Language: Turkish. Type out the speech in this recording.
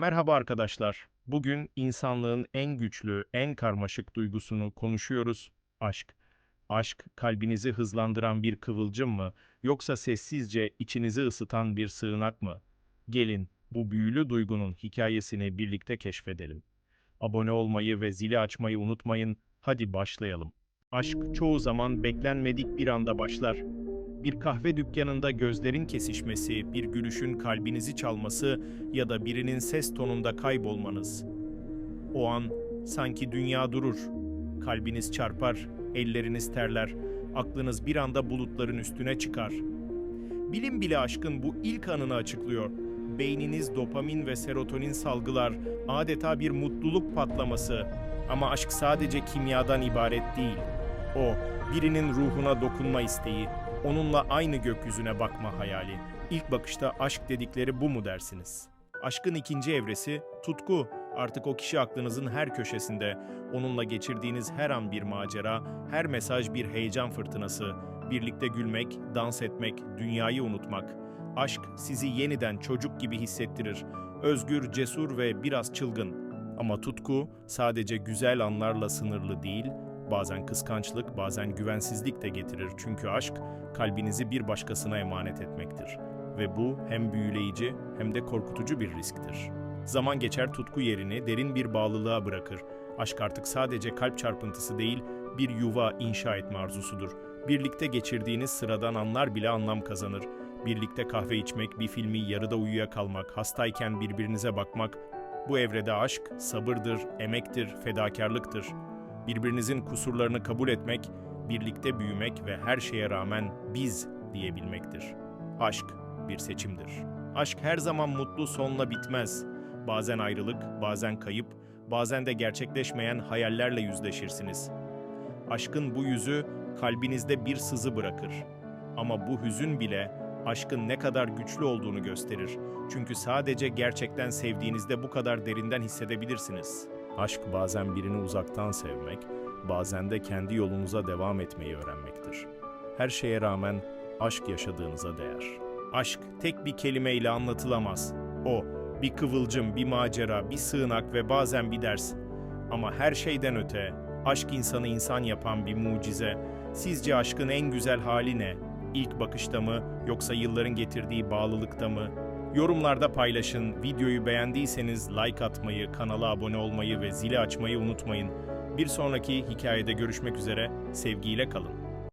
Merhaba arkadaşlar. Bugün insanlığın en güçlü, en karmaşık duygusunu konuşuyoruz. Aşk. Aşk kalbinizi hızlandıran bir kıvılcım mı yoksa sessizce içinizi ısıtan bir sığınak mı? Gelin bu büyülü duygunun hikayesini birlikte keşfedelim. Abone olmayı ve zili açmayı unutmayın. Hadi başlayalım. Aşk çoğu zaman beklenmedik bir anda başlar. Bir kahve dükkanında gözlerin kesişmesi, bir gülüşün kalbinizi çalması ya da birinin ses tonunda kaybolmanız. O an sanki dünya durur. Kalbiniz çarpar, elleriniz terler, aklınız bir anda bulutların üstüne çıkar. Bilim bile aşkın bu ilk anını açıklıyor. Beyniniz dopamin ve serotonin salgılar, adeta bir mutluluk patlaması. Ama aşk sadece kimyadan ibaret değil. O, birinin ruhuna dokunma isteği, onunla aynı gökyüzüne bakma hayali. İlk bakışta aşk dedikleri bu mu dersiniz? Aşkın ikinci evresi tutku. Artık o kişi aklınızın her köşesinde. Onunla geçirdiğiniz her an bir macera, her mesaj bir heyecan fırtınası. Birlikte gülmek, dans etmek, dünyayı unutmak. Aşk sizi yeniden çocuk gibi hissettirir. Özgür, cesur ve biraz çılgın. Ama tutku sadece güzel anlarla sınırlı değil, bazen kıskançlık, bazen güvensizlik de getirir. Çünkü aşk kalbinizi bir başkasına emanet etmektir. Ve bu hem büyüleyici hem de korkutucu bir risktir. Zaman geçer tutku yerini derin bir bağlılığa bırakır. Aşk artık sadece kalp çarpıntısı değil, bir yuva inşa etme arzusudur. Birlikte geçirdiğiniz sıradan anlar bile anlam kazanır. Birlikte kahve içmek, bir filmi yarıda uyuyakalmak, hastayken birbirinize bakmak, bu evrede aşk sabırdır, emektir, fedakarlıktır. Birbirinizin kusurlarını kabul etmek, birlikte büyümek ve her şeye rağmen biz diyebilmektir. Aşk bir seçimdir. Aşk her zaman mutlu sonla bitmez. Bazen ayrılık, bazen kayıp, bazen de gerçekleşmeyen hayallerle yüzleşirsiniz. Aşkın bu yüzü kalbinizde bir sızı bırakır. Ama bu hüzün bile aşkın ne kadar güçlü olduğunu gösterir. Çünkü sadece gerçekten sevdiğinizde bu kadar derinden hissedebilirsiniz. Aşk bazen birini uzaktan sevmek, bazen de kendi yolunuza devam etmeyi öğrenmektir. Her şeye rağmen aşk yaşadığınıza değer. Aşk tek bir kelimeyle anlatılamaz. O, bir kıvılcım, bir macera, bir sığınak ve bazen bir ders. Ama her şeyden öte, aşk insanı insan yapan bir mucize. Sizce aşkın en güzel hali ne? İlk bakışta mı yoksa yılların getirdiği bağlılıkta mı? Yorumlarda paylaşın. Videoyu beğendiyseniz like atmayı, kanala abone olmayı ve zili açmayı unutmayın. Bir sonraki hikayede görüşmek üzere. Sevgiyle kalın.